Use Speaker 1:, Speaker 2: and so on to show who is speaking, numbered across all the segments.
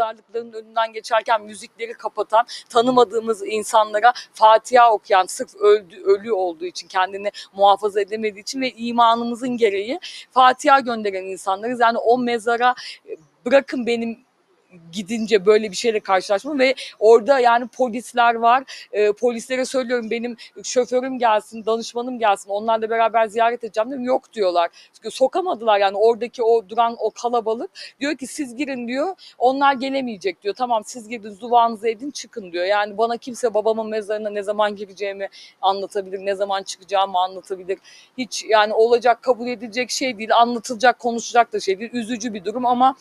Speaker 1: mezarlıkların önünden geçerken müzikleri kapatan, tanımadığımız insanlara Fatiha okuyan, sırf öldü, ölü olduğu için, kendini muhafaza edemediği için ve imanımızın gereği Fatiha gönderen insanlarız. Yani o mezara e, bırakın benim gidince böyle bir şeyle karşılaşmam ve orada yani polisler var. E, polislere söylüyorum benim şoförüm gelsin, danışmanım gelsin. Onlarla beraber ziyaret edeceğim diyorum. Yok diyorlar. Çünkü sokamadılar yani oradaki o duran o kalabalık. Diyor ki siz girin diyor. Onlar gelemeyecek diyor. Tamam siz girdiniz duanızı edin çıkın diyor. Yani bana kimse babamın mezarına ne zaman gireceğimi anlatabilir, ne zaman çıkacağımı anlatabilir. Hiç yani olacak kabul edilecek şey değil, anlatılacak, konuşacak da şey değil. Üzücü bir durum ama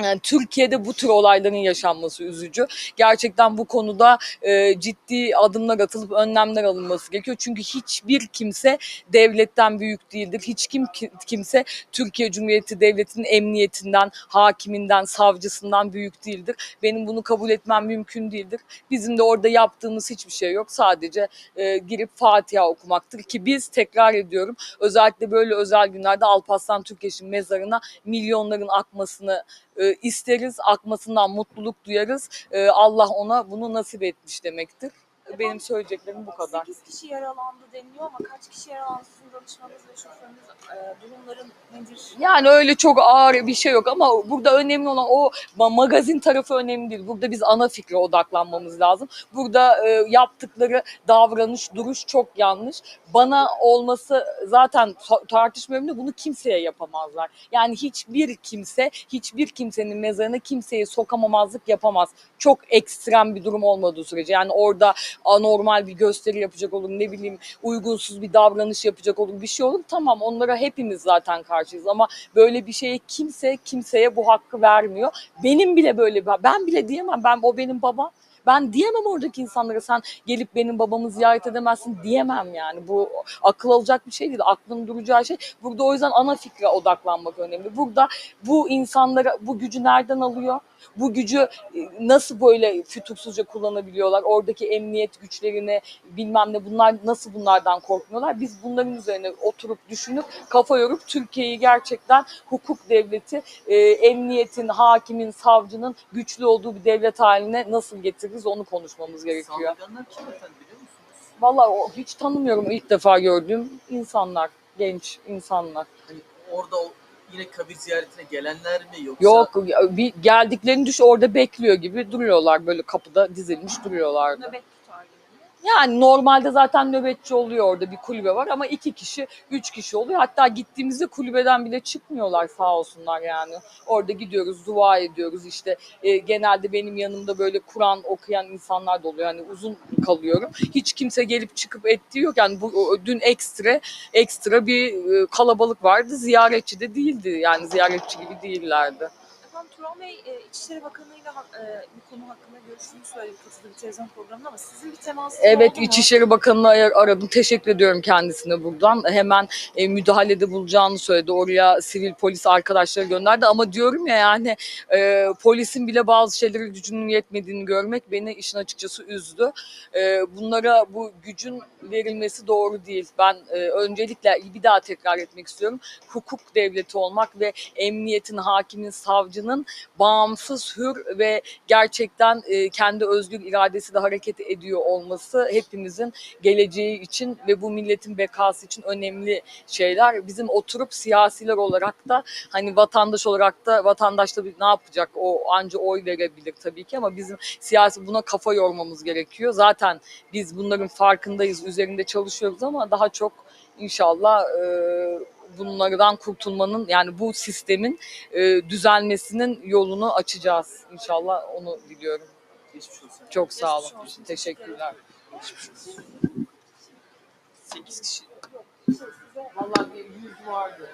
Speaker 1: yani Türkiye'de bu tür olayların yaşanması üzücü. Gerçekten bu konuda e, ciddi adımlar atılıp önlemler alınması gerekiyor. Çünkü hiçbir kimse devletten büyük değildir. Hiç kim ki- kimse Türkiye Cumhuriyeti Devleti'nin emniyetinden, hakiminden, savcısından büyük değildir. Benim bunu kabul etmem mümkün değildir. Bizim de orada yaptığımız hiçbir şey yok. Sadece e, girip Fatiha okumaktır ki biz tekrar ediyorum özellikle böyle özel günlerde Alparslan Türkeş'in mezarına milyonların akmasını e, isteriz, akmasından mutluluk duyarız. E, Allah ona bunu nasip etmiş demektir. Benim söyleyeceklerim bu kadar.
Speaker 2: 8 kişi yaralandı deniliyor ama kaç kişi yaralandı sizin danışmanınız ve şoförünüz e, durumların nedir?
Speaker 1: Yani öyle çok ağır bir şey yok ama burada önemli olan o ma- magazin tarafı önemli değil. Burada biz ana fikre odaklanmamız lazım. Burada e, yaptıkları davranış, duruş çok yanlış. Bana olması zaten ta- tartışmıyorum da bunu kimseye yapamazlar. Yani hiçbir kimse, hiçbir kimsenin mezarına kimseyi sokamamazlık yapamaz. Çok ekstrem bir durum olmadığı sürece. Yani orada anormal bir gösteri yapacak olur, ne bileyim uygunsuz bir davranış yapacak olur, bir şey olur. Tamam onlara hepimiz zaten karşıyız ama böyle bir şeye kimse kimseye bu hakkı vermiyor. Benim bile böyle ben bile diyemem. Ben o benim babam. Ben diyemem oradaki insanlara sen gelip benim babamı ziyaret edemezsin diyemem yani. Bu akıl alacak bir şey değil. Aklın duracağı şey. Burada o yüzden ana fikre odaklanmak önemli. Burada bu insanlara bu gücü nereden alıyor? Bu gücü e, nasıl böyle fütursuzca kullanabiliyorlar? Oradaki emniyet güçlerini bilmem ne bunlar nasıl bunlardan korkmuyorlar? Biz bunların üzerine oturup düşünüp kafa yorup Türkiye'yi gerçekten hukuk devleti, e, emniyetin, hakimin, savcının güçlü olduğu bir devlet haline nasıl getiririz onu konuşmamız gerekiyor.
Speaker 3: Saldırganlar kim efendim biliyor musunuz?
Speaker 1: Vallahi o hiç tanımıyorum ilk defa gördüğüm insanlar, genç insanlar.
Speaker 3: Hani orada o yine kabir ziyaretine gelenler mi yoksa?
Speaker 1: Yok bir geldiklerini düş orada bekliyor gibi duruyorlar böyle kapıda dizilmiş duruyorlardı.
Speaker 2: Nöbet tutar gibi.
Speaker 1: Yani normalde zaten nöbetçi oluyor orada bir kulübe var ama iki kişi, üç kişi oluyor. Hatta gittiğimizde kulübeden bile çıkmıyorlar sağ olsunlar yani. Orada gidiyoruz, dua ediyoruz işte. E, genelde benim yanımda böyle Kur'an okuyan insanlar da oluyor. Yani uzun kalıyorum. Hiç kimse gelip çıkıp ettiği yok. Yani bu dün ekstra ekstra bir e, kalabalık vardı. Ziyaretçi de değildi. Yani ziyaretçi gibi değillerdi.
Speaker 2: Turan Bey e, İçişleri Bakanı'yla e, bu konu hakkında görüştüğünü söyledi katıldığı bir televizyon programında ama sizin bir temasınız
Speaker 1: Evet
Speaker 2: oldu?
Speaker 1: İçişleri Bakanı'nı ar- aradım. Teşekkür ediyorum kendisine buradan. Hemen e, müdahalede bulacağını söyledi. Oraya sivil polis arkadaşları gönderdi. Ama diyorum ya yani e, polisin bile bazı şeylere gücünün yetmediğini görmek beni işin açıkçası üzdü. E, bunlara bu gücün verilmesi doğru değil. Ben e, öncelikle bir daha tekrar etmek istiyorum. Hukuk devleti olmak ve emniyetin, hakimin, savcının bağımsız, hür ve gerçekten e, kendi özgür iradesiyle hareket ediyor olması hepimizin geleceği için ve bu milletin bekası için önemli şeyler. Bizim oturup siyasiler olarak da hani vatandaş olarak da vatandaş da bir- ne yapacak? O anca oy verebilir tabii ki ama bizim siyasi buna kafa yormamız gerekiyor. Zaten biz bunların farkındayız, üzerinde çalışıyoruz ama daha çok inşallah e, bunlardan kurtulmanın yani bu sistemin e, düzelmesinin yolunu açacağız. İnşallah onu diliyorum.
Speaker 3: Geçmiş olsun.
Speaker 1: Çok sağ olun. Teşekkürler.
Speaker 3: Geçmiş olsun. 8 kişi.
Speaker 1: Vallahi bir yüz vardı.